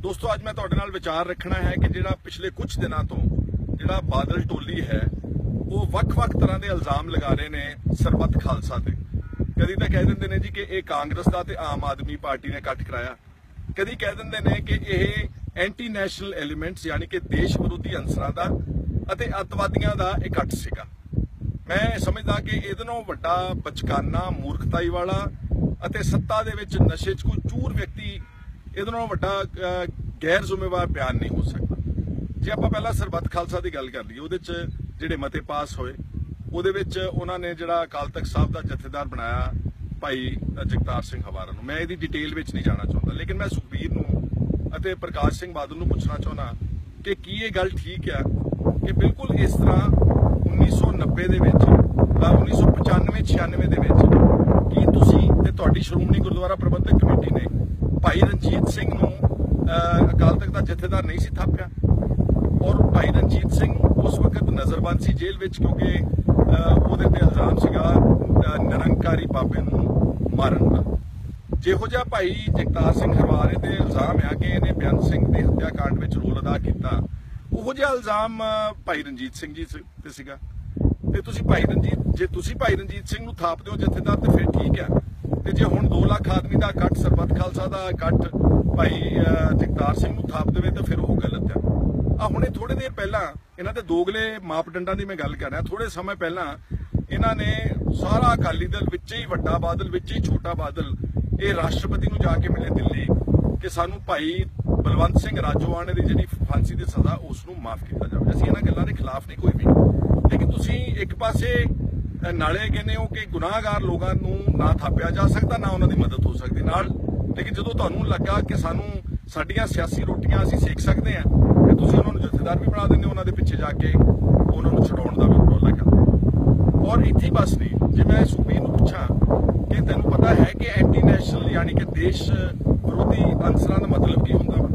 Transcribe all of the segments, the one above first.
ਦੋਸਤੋ, ਅੱਜ ਮੈਂ ਤੁਹਾਡੇ ਨਾਲ ਵਿਚਾਰ ਰੱਖਣਾ ਹੈ ਕਿ ਜਿਹੜਾ ਪਿਛਲੇ ਕੁਝ ਦਿਨਾਂ ਤੋਂ ਜਿਹੜਾ ਬਾਦਲ ਟੋਲੀ ਹੈ, ਉਹ ਵੱਖ-ਵੱਖ ਤਰ੍ਹਾਂ ਦੇ ਇਲਜ਼ਾਮ ਲਗਾ ਰਹੇ ਨੇ ਸਰਬੱਤ ਖਾਲਸਾ ਤੇ। ਕਦੀ ਤਾਂ ਕਹਿ ਦਿੰਦੇ ਨੇ ਜੀ ਕਿ ਇਹ ਕਾਂਗਰਸ ਦਾ ਤੇ ਆਮ ਆਦਮੀ ਪਾਰਟੀ ਨੇ ਇਕੱਠ ਕਰਾਇਆ। ਕਦੀ ਕਹਿ ਦਿੰਦੇ ਨੇ ਕਿ ਇਹ ਐਂਟੀ ਨੈਸ਼ਨਲ ਐਲੀਮੈਂਟਸ ਯਾਨੀ ਕਿ ਦੇਸ਼ ਵਿਰੋਧੀ ਅੰਸਰਾਂ ਦਾ ਅਤੇ ਅੱਤਵਾਦੀਆਂ ਦਾ ਇਕੱਠ ਸੀਗਾ। ਮੈਂ ਸਮਝਦਾ ਕਿ ਇਹਦੇ ਨਾਲੋਂ ਵੱਡਾ ਬਚਕਾਨਾ ਮੂਰਖਤਾਈ ਵਾਲਾ ਅਤੇ ਸੱਤਾ ਦੇ ਵਿੱਚ ਨਸ਼ੇ 'ਚ ਕੋਈ ਚੂਰ ਵਿਅਕਤੀ ਇਹਦੇ ਨਾਲੋਂ ਵੱਡਾ ਗੈਰ ਜ਼ਿੰਮੇਵਾਰ ਬਿਆਨ ਨਹੀਂ ਹੋ ਸਕਦਾ। ਜੇ ਆਪਾਂ ਪਹਿਲਾਂ ਸਰਬੱਤ ਖਾਲਸਾ ਦੀ ਗੱਲ ਕਰ ਲਈਏ ਉਹਦੇ 'ਚ ਜਿਹੜੇ ਮਤੇ ਪਾਸ ਹੋਏ ਉਹਦੇ ਵਿੱਚ ਉਹਨਾਂ ਨੇ ਜਿਹੜਾ ਅਕਾਲ ਤਖਤ ਸਾਹਿਬ ਦਾ ਜਥੇਦਾਰ ਬਣਾਇਆ ਭਾਈ ਜਗਤਾਰ ਸਿੰਘ ਹਵਾਰਾ ਨੂੰ। ਮੈਂ ਇਹਦੀ ਡਿਟੇਲ ਵਿੱਚ ਨਹੀਂ ਜਾਣਾ ਚਾਹੁੰਦਾ ਲੇਕਿਨ ਮੈਂ ਸੁਖਬੀਰ ਨੂੰ ਅਤੇ ਪ੍ਰਕਾਸ਼ ਸਿੰਘ ਬਾਦਲ ਨੂੰ ਪੁੱਛਣਾ ਚਾਹੁੰਦਾ ਕਿ ਕੀ ਇਹ ਗੱਲ ਠੀਕ ਆ ਕਿ ਬਿਲਕੁਲ ਇਸ ਤਰ੍ਹਾਂ 1990 ਦੇ ਵਿੱਚ ਅ, 1995 96 ਦੇ ਵਿੱਚ ਕੀ ਤੁਸੀਂ ਤੇ ਤੁਹਾਡੀ ਸ਼੍ਰੋਮਣੀ ਗੁਰਦੁਆਰਾ ਪ੍ਰਬੰਧਕ ਕਮੇਟੀ ਨੇ ਭਾਈ ਰਣਜੀਤ ਸਿੰਘ ਨੂੰ ਅ, ਅਕਾਲ ਤਖਤ ਦਾ ਜਥੇਦਾਰ ਨਹੀਂ ਸੀ ਥਾਪਿਆ। ਔਰ ਭਾਈ ਰਣਜੀਤ ਸਿੰਘ ਉਸ ਵਕਤ ਨਜ਼ਰਬੰਦ ਸੀ ਜੇਲ੍ਹ ਵਿੱਚ ਕਿਉਂਕਿ ਉਹਦੇ ਤੇ ਇਲਜ਼ਾਮ ਸੀਗਾ ਨਿਰੰਕਾਰੀ ਬਾਬੇ ਨੂੰ ਮਾਰਨ ਦਾ। ਜਿਹੋ ਜਿਹਾ ਭਾਈ ਜਗਤਾਰ ਸਿੰਘ ਹਰਵਾਰੇ ਤੇ ਇਲਜ਼ਾਮ ਆ ਕਿ ਇਹਨੇ ਬੇਅੰਤ ਸਿੰਘ ਦੇ ਹੱਤਿਆ ਕਾਂਡ ਵਿੱਚ ਰੋਲ ਅਦਾ ਕੀਤਾ ਉਹੋ ਜਿਹਾ ਇਲਜ਼ਾਮ ਭਾਈ ਰਣਜੀਤ ਸਿੰਘ ਜੀ ਤੇ ਸੀਗਾ। ਤੇ ਤੁਸੀਂ ਭਾਈ ਰਣਜੀਤ ਜੇ ਤੁਸੀਂ ਭਾਈ ਰਣਜੀਤ ਸਿੰਘ ਨੂੰ ਥਾਪਦੇ ਹੋ ਜਥੇਦਾਰ ਤੇ ਫਿਰ ਠੀਕ ਆ। ਤੇ ਜੇ ਹੁਣ 2 ਲੱਖ ਆਦਮੀ ਦਾ ਇਕੱਠ ਸਰਬੱਤ ਖਾਲਸਾ ਦਾ ਇਕੱਠ ਭਾਈ ਜਗਤਾਰ ਸਿੰਘ ਨੂੰ ਥਾਪ ਦੇਵੇ ਤਾਂ ਫਿਰ ਉਹ ਗਲਤ ਆ। ਆ ਹੁਣੇ ਥੋੜੇ ਦੇਰ ਪਹਿਲਾਂ ਇਹਨਾਂ ਦੇ ਦੋਗਲੇ ਮਾਪਦੰਡਾਂ ਦੀ ਮੈਂ ਗੱਲ ਕਰ ਰਿਹਾ। ਥੋੜੇ ਸਮੇਂ ਪਹਿਲਾਂ ਇਹਨਾਂ ਨੇ ਸਾਰਾ ਅਕਾਲੀ ਦਲ ਵਿੱਚ ਹੀ, ਵੱਡਾ ਬਾਦਲ ਵਿੱਚ ਹੀ, ਛੋਟਾ ਬਾਦਲ, ਇਹ ਰਾਸ਼ਟਰਪਤੀ ਨੂੰ ਜਾ ਕੇ ਮਿਲੇ ਦਿੱਲੀ ਕਿ ਸਾਨੂੰ ਭਾਈ ਬਲਵੰਤ ਸਿੰਘ ਰਾਜੋਆਣੇ ਦੀ ਜਿਹੜੀ ਫਾਂਸੀ ਦੀ ਸਜ਼ਾ ਉਸ ਨੂੰ ਮਾਫ ਕੀਤਾ ਜਾਵੇ। ਅਸੀਂ ਇਹਨਾਂ ਗੱਲਾਂ ਦੇ ਖਿਲਾਫ ਨਹੀਂ ਕੋਈ ਵੀ। ਲੇਕਿਨ ਤੁਸੀਂ ਇੱਕ ਪਾਸੇ ਨਾਲੇ ਕਹਿੰਦੇ ਹੋ ਕਿ ਗੁਨਾਹਗਾਰ ਲੋਕਾਂ ਨੂੰ ਨਾ ਥਾਪਿਆ ਜਾ ਸਕਦਾ, ਨਾ ਉਹਨਾਂ ਦੀ ਮਦਦ ਹੋ ਸਕਦੀ। ਨਾਲ ਲੇਕਿਨ ਜਦੋਂ ਤੁਹਾਨੂੰ ਲੱਗਾ ਕਿ ਸਾਨੂੰ ਸਾਡੀਆਂ ਸਿਆਸੀ ਰੋਟੀਆਂ ਅਸੀਂ ਸੇਕ ਸਕਦੇ ਹਾਂ, ਤੇ ਤੁਸੀਂ ਉਹਨਾਂ ਨੂੰ ਜਥੇਦਾਰ ਵੀ ਬਣਾ ਦਿੰਦੇ ਹੋ, ਉਹਨਾਂ ਦੇ ਪਿੱਛੇ ਜਾ ਕੇ ਉਹਨਾਂ ਨੂੰ ਛਡਾਉਣ ਦਾ ਵੀ ਉਪਰਾਲਾ ਕਰਦੇ ਔਰ ਇੱਥੇ ਹੀ ਬਸ ਨਹੀਂ, ਜੇ ਮੈਂ ਸੁਖਬੀਰ ਨੂੰ ਪੁੱਛਾਂ ਕਿ ਤੈਨੂੰ ਪਤਾ ਹੈ ਕਿ ਐਂਟੀ ਨੈਸ਼ਨਲ ਯਾਨੀ ਕਿ ਦੇਸ਼ ਵਿਰੋਧੀ ਅਨਸਰਾਂ ਦਾ ਮਤਲਬ ਕੀ ਹੁੰਦਾ ਵਾ?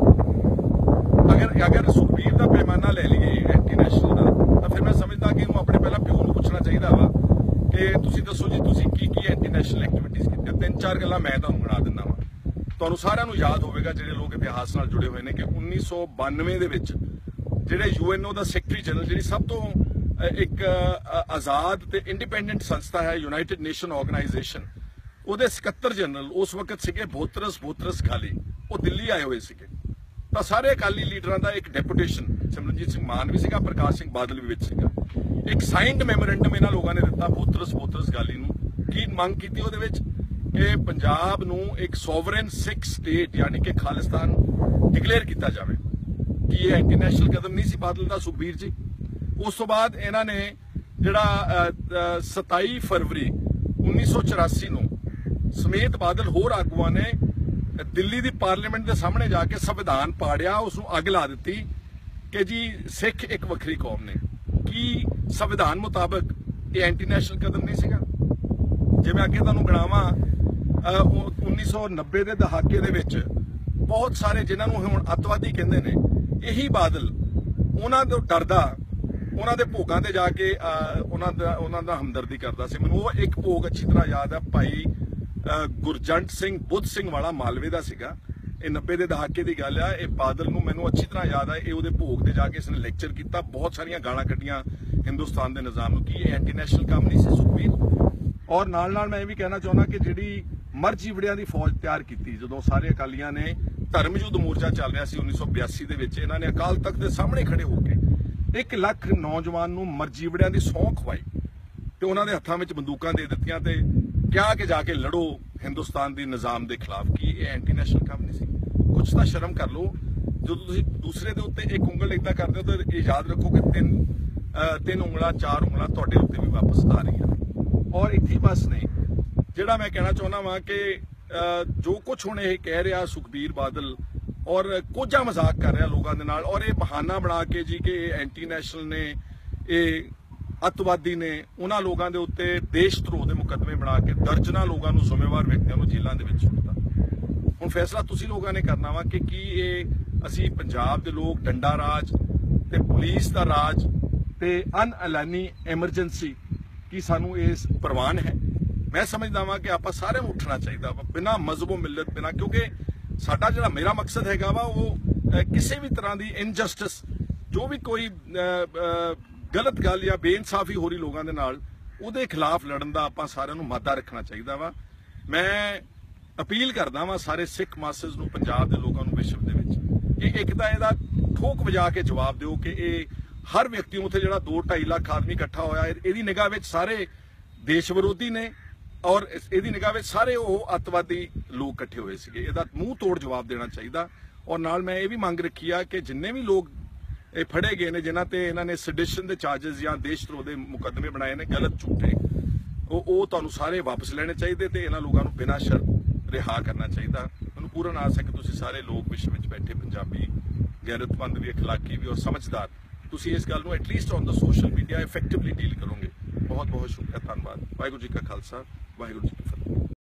ਅਗਰ ਅਗਰ ਸੁਖਬੀਰ ਦਾ ਪੈਮਾਨਾ ਲੈ ਲਈਏ ਐਂਟੀ ਨੈਸ਼ਨਲ ਦਾ, ਤਾਂ ਫਿਰ ਮੈਂ ਸਮਝਦਾ ਕਿ ਇਹਨੂੰ ਆਪਣੇ ਪਹਿਲਾਂ ਪਿਓ ਨੂੰ ਪੁੱਛਣਾ ਚਾਹੀਦਾ ਵਾ ਕਿ ਤੁਸੀਂ ਦੱਸੋ ਜੀ, ਤੁਸੀਂ ਕੀ ਕੀ ਐਂਟੀ ਐਕਟੀਵਿਟੀਜ਼ ਕੀਤੀਆਂ? ਤਿੰਨ ਚਾਰ ਗੱਲਾਂ ਮੈਂ ਤੁਹਾਨੂੰ ਗਿਣਾ ਦਿੰਦਾ ਵਾਂ। ਤੁਹਾਨੂੰ ਸਾਰਿਆਂ ਨੂੰ ਯਾਦ ਹੋਵੇਗਾ ਜਿਹੜੇ ਲੋਕ ਇਤਿਹਾਸ ਨਾਲ ਜੁੜੇ ਹੋਏ ਨੇ ਕਿ 1992 ਦੇ ਵਿੱਚ ਜਿਹੜੇ ਯੂਐਨਓ ਦਾ ਸੈਕਟਰੀ ਜਨਰਲ ਜਿਹੜੀ ਸਭ ਤੋਂ ਇੱਕ ਆਜ਼ਾਦ ਤੇ ਇੰਡੀਪੈਂਡੈਂਟ ਸੰਸਥਾ ਹੈ ਯੂਨਾਈਟਿਡ ਨੇਸ਼ਨ ਆਰਗੇਨਾਈਜੇਸ਼ਨ ਉਹਦੇ ਸਕੱਤਰ ਜਨਰਲ ਉਸ ਵਕਤ ਸੀਗੇ ਬੋਤਰਸ ਬੋਤਰਸ ਖਾਲੀ ਉਹ ਦਿੱਲੀ ਆਏ ਹੋਏ ਸੀਗੇ। ਤਾਂ ਸਾਰੇ ਅਕਾਲੀ ਲੀਡਰਾਂ ਦਾ ਇੱਕ ਡੈਪੂਟੇਸ਼ਨ ਸਿਮਰਨਜੀਤ ਸਿੰਘ ਮਾਨ ਵੀ ਸੀਗਾ, ਪ੍ਰਕਾਸ਼ ਸਿੰਘ ਬਾਦਲ ਵੀ ਵਿੱਚ ਸੀਗਾ। ਇੱਕ ਸਾਈਨਡ ਮੈਮੋਰੈਂਡਮ ਇਹਨਾਂ ਲੋਕਾਂ ਨੇ ਦਿੱਤਾ ਬੋਤਰਸ ਬੋਤਰਸ ਗਾਲੀ ਨੂੰ। ਕੀ ਮੰਗ ਕੀਤੀ ਉਹਦੇ ਵਿੱਚ? ਕਿ ਪੰਜਾਬ ਨੂੰ ਇੱਕ ਸੋਵਰਨ ਸਿੱਖ ਸਟੇਟ ਯਾਨੀ ਕਿ ਖਾਲਿਸਤਾਨ ਡਿਕਲੇਅਰ ਕੀਤਾ ਜਾਵੇ। ਕੀ ਇਹ ਇੰਟਰਨੈਸ਼ਨਲ ਕਦਮ ਨਹੀਂ ਸੀ ਬਾਦਲ ਦਾ ਸੁਖਬੀਰ ਜੀ? ਉਸ ਤੋਂ ਬਾਅਦ ਇਹਨਾਂ ਨੇ ਜਿਹੜਾ ਅ, ਅ, 27 ਫਰਵਰੀ 1984 ਨੂੰ ਸਮੇਤ ਬਾਦਲ ਹੋਰ ਆਗੂਆਂ ਨੇ ਦਿੱਲੀ ਦੀ ਪਾਰਲੀਮੈਂਟ ਦੇ ਸਾਹਮਣੇ ਜਾ ਕੇ ਸੰਵਿਧਾਨ ਪਾੜਿਆ ਉਸ ਨੂੰ ਅੱਗ ਲਾ ਦਿੱਤੀ ਕਿ ਜੀ ਸਿੱਖ ਇੱਕ ਵੱਖਰੀ ਕੌਮ ਨੇ। ਕੀ ਸੰਵਿਧਾਨ ਮੁਤਾਬਕ ਇਹ ਐਂਟੀ ਨੈਸ਼ਨਲ ਕਦਮ ਨਹੀਂ ਸੀਗਾ? ਜੇ ਮੈਂ ਅੱਗੇ ਤੁਹਾਨੂੰ ਗਣਾਵਾਂ 1990 ਦੇ ਦਹਾਕੇ ਦੇ ਵਿੱਚ ਬਹੁਤ ਸਾਰੇ ਜਿਨ੍ਹਾਂ ਨੂੰ ਹੁਣ ਅੱਤਵਾਦੀ ਕਹਿੰਦੇ ਨੇ ਇਹੀ ਬਾਦਲ ਉਹਨਾਂ ਤੋਂ ਡਰਦਾ ਉਹਨਾਂ ਦੇ ਭੋਗਾਂ ਤੇ ਜਾ ਕੇ ਅਹ, ਉਹਨਾਂ ਦਾ ਉਹਨਾਂ ਦਾ ਹਮਦਰਦੀ ਕਰਦਾ ਸੀ। ਮੈਨੂੰ ਉਹ ਇੱਕ ਭੋਗ ਅੱਛੀ ਤਰ੍ਹਾਂ ਯਾਦ ਹੈ ਭਾਈ ਅਹ, ਗੁਰਜੰਟ ਸਿੰਘ ਬੁੱਧ ਸਿੰਘ ਵਾਲਾ ਮਾਲਵੇ ਦਾ ਸੀਗਾ। ਇਹ 90 ਦੇ ਦਹਾਕੇ ਦੀ ਗੱਲ ਆ, ਇਹ ਬਾਦਲ ਨੂੰ ਮੈਨੂੰ ਅੱਛੀ ਤਰ੍ਹਾਂ ਯਾਦ ਆ, ਇਹ ਉਹਦੇ ਭੋਗ ਤੇ ਜਾ ਕੇ ਇਸਨੇ ਲੈਕਚਰ ਕੀਤਾ, ਬਹੁਤ ਸਾਰੀਆਂ ਗਾਲਾਂ ਕੱਢੀਆਂ ਹਿੰਦੁਸਤਾਨ ਦੇ ਨਿਜ਼ਾਮ ਨੂੰ, ਕੀ ਇਹ ਐਂਟੀ ਨੈਸ਼ਨਲ ਕੰਮ ਨਹੀਂ ਸੀ ਸੁਖਬੀਰ? ਔਰ ਨਾਲ ਨਾਲ ਮੈਂ ਇਹ ਵੀ ਕਹਿਣਾ ਚਾਹੁੰਦਾ ਕਿ ਜਿਹੜੀ ਮਰਜੀਵੜਿਆਂ ਦੀ ਫੌਜ ਤਿਆਰ ਕੀਤੀ, ਜਦੋਂ ਸਾਰੇ ਅਕਾਲੀਆਂ ਨੇ ਧਰਮ ਯੁੱਧ ਮੋਰਚਾ ਚੱਲ ਰਿਹਾ ਸੀ 1982 ਦੇ ਵਿੱਚ, ਇਹਨਾਂ ਨੇ ਅਕਾਲ ਤਖਤ ਦੇ ਸਾਹਮਣੇ ਖੜੇ ਹੋ ਕੇ 1 ਲੱਖ ਨੌਜਵਾਨ ਨੂੰ ਮਰਜੀਵੜਿਆਂ ਦੀ ਸੌਂ ਖਵਾਈ ਤੇ ਉਹਨਾਂ ਦੇ ਹੱਥਾਂ ਵਿੱਚ ਬੰਦੂਕਾਂ ਦੇ ਦਿੱਤੀਆਂ ਤੇ ਕਿਹਾ ਕਿ ਜਾ ਕੇ ਲੜੋ ਹਿੰਦੁਸਤਾਨ ਦੀ ਨਿਜ਼ਾਮ ਦੇ ਖਿਲਾਫ ਕੀ ਇਹ ਐਂਟੀ ਨੈਸ਼ਨਲ ਕੰਮ ਨਹੀਂ ਸੀ? ਕੁਝ ਤਾਂ ਸ਼ਰਮ ਕਰ ਲਓ। ਜਦੋਂ ਤੁਸੀਂ ਦੂਸਰੇ ਦੇ ਉੱਤੇ ਇੱਕ ਉਂਗਲ ਇਦਾਂ ਕਰਦੇ ਹੋ ਤਾਂ ਇਹ ਯਾਦ ਰੱਖੋ ਕਿ ਤਿੰਨ ਤਿੰਨ ਉਂਗਲਾਂ, ਚਾਰ ਉਂਗਲਾਂ ਤੁਹਾਡੇ ਉੱਤੇ ਵੀ ਵਾਪਸ ਆ ਰਹੀਆਂ ਨੇ। ਔਰ ਇੱਥੇ ਬਸ ਨਹੀਂ ਜਿਹੜਾ ਮੈਂ ਕਹਿਣਾ ਚਾਹੁੰਦਾ ਵਾਂ ਕਿ ਜੋ ਕੁਝ ਹੁਣ ਇਹ ਕਹਿ ਰਿਹਾ ਸੁਖਬੀਰ ਬਾਦਲ ਔਰ ਕੋਝਾ ਮਜ਼ਾਕ ਕਰ ਰਿਹਾ ਲੋਕਾਂ ਦੇ ਨਾਲ ਔਰ ਇਹ ਬਹਾਨਾ ਬਣਾ ਕੇ ਜੀ ਕਿ ਇਹ ਐਂਟੀ ਨੈਸ਼ਨਲ ਨੇ, ਇਹ ਅੱਤਵਾਦੀ ਨੇ ਉਹਨਾਂ ਲੋਕਾਂ ਦੇ ਉੱਤੇ ਦੇਸ਼ ਧਰੋਹ ਦੇ ਮੁਕੱਦਮੇ ਬਣਾ ਕੇ ਦਰਜਨਾਂ ਲੋਕਾਂ ਨੂੰ ਜ਼ਿੰਮੇਵਾਰ ਵਿਅਕਤੀਆਂ ਨੂੰ ਜੇਲ੍ਹਾਂ ਦੇ ਵਿੱਚ ਸੁੱਟਦਾ ਹੁਣ ਫੈਸਲਾ ਤੁਸੀਂ ਲੋਕਾਂ ਨੇ ਕਰਨਾ ਵਾ ਕਿ ਕੀ ਇਹ ਅਸੀਂ ਪੰਜਾਬ ਦੇ ਲੋਕ, ਡੰਡਾ ਰਾਜ ਤੇ ਪੁਲਿਸ ਦਾ ਰਾਜ ਤੇ ਅਨਐਲਾਨੀ ਐਮਰਜੈਂਸੀ ਕੀ ਸਾਨੂੰ ਇਸ ਪ੍ਰਵਾਨ ਹੈ? ਮੈਂ ਸਮਝਦਾ ਵਾਂ ਕਿ ਆਪਾਂ ਸਾਰਿਆਂ ਨੂੰ ਉੱਠਣਾ ਚਾਹੀਦਾ ਵਾ, ਬਿਨਾ ਮਜ਼ਬੋ ਮਿਲਤ, ਬਿਨਾ ਕਿਉਂਕਿ ਸਾਡਾ ਜਿਹੜਾ ਮੇਰਾ ਮਕਸਦ ਹੈਗਾ ਵਾ ਉਹ ਕਿਸੇ ਵੀ ਤਰ੍ਹਾਂ ਦੀ ਇਨਜਸਟਿਸ ਜੋ ਵੀ ਕੋਈ ਗਲਤ ਗੱਲ ਜਾਂ ਬੇਇਨਸਾਫੀ ਹੋ ਰਹੀ ਲੋਕਾਂ ਦੇ ਨਾਲ, ਉਹਦੇ ਖਿਲਾਫ ਲੜਨ ਦਾ ਆਪਾਂ ਸਾਰਿਆਂ ਨੂੰ ਮਾਦਾ ਰੱਖਣਾ ਚਾਹੀਦਾ ਵਾ। ਮੈਂ ਅਪੀਲ ਕਰਦਾ ਵਾਂ ਸਾਰੇ ਸਿੱਖ ਮਾਸਟਰਸ ਨੂੰ ਪੰਜਾਬ ਦੇ ਲੋਕਾਂ ਨੂੰ ਵਿਸ਼ਵ ਦੇ ਵਿੱਚ, ਕਿ ਇੱਕ ਤਾਂ ਇਹਦਾ ਠੋਕ ਵਜਾ ਕੇ ਜਵਾਬ ਦਿਓ ਕਿ ਇਹ ਹਰ ਵਿਅਕਤੀ ਨੂੰ ਉੱਥੇ ਜਿਹੜਾ 2.5 ਲੱਖ ਆਦਮੀ ਇਕੱਠਾ ਹੋਇਆ, ਇਹਦੀ ਨਿਗਾਹ ਵਿੱਚ ਸਾਰੇ ਦੇਸ਼ ਵਿਰੋਧੀ ਨੇ ਔਰ ਇਹਦੀ ਨਿਗਾਹ ਵਿੱਚ ਸਾਰੇ ਉਹ ਅੱਤਵਾਦੀ ਲੋਕ ਇਕੱਠੇ ਹੋਏ ਸੀਗੇ। ਇਹਦਾ ਮੂੰਹ ਤੋੜ ਜਵਾਬ ਦੇਣਾ ਚਾਹੀਦਾ। ਔਰ ਨਾਲ ਮੈਂ ਇਹ ਵੀ ਮੰਗ ਰੱਖੀ ਆ ਕਿ ਜਿੰਨੇ ਵੀ ਲੋਕ ਇਹ ਫੜੇ ਗਏ ਨੇ, ਜਿਨ੍ਹਾਂ ਤੇ ਇਹਨਾਂ ਨੇ ਸੈਡੀਸ਼ਨ ਦੇ ਚਾਰजेस ਜਾਂ ਦੇਸ਼ ਦੇਸ਼ਧਰੋਹ ਦੇ ਮੁਕੱਦਮੇ ਬਣਾਏ ਨੇ, ਗਲਤ ਝੂਠੇ। ਉਹ ਉਹ ਤੁਹਾਨੂੰ ਸਾਰੇ ਵਾਪਸ ਲੈਣੇ ਚਾਹੀਦੇ ਤੇ ਇਹਨਾਂ ਲੋਕਾਂ ਨੂੰ ਬਿਨਾਂ ਸ਼ਰਤ ਰਿਹਾ ਕਰਨਾ ਚਾਹੀਦਾ। ਮੈਨੂੰ ਪੂਰਨ ਆਸ ਹੈ ਕਿ ਤੁਸੀਂ ਸਾਰੇ ਲੋਕ ਵਿਸ਼ਵ ਵਿੱਚ ਬੈਠੇ, ਪੰਜਾਬੀ, ਗੈਰਤਮੰਦ ਵੀ ਅਖਲਾਕੀ ਵੀ ਔਰ ਸਮਝਦਾਰ। ਤੁਸੀਂ ਇਸ ਗੱਲ ਨੂੰ at least on the social media effectively deal ਕਰੋਗੇ। ਬਹੁਤ ਬਹੁਤ ਸ਼ੁਕਰੀਆ, ਧੰਨਵਾਦ। ਵਾਹਿਗੁਰੂ ਜੀ ਕਾ ਖਾਲਸਾ, ਵਾਹਿਗੁਰੂ ਜੀ ਕੀ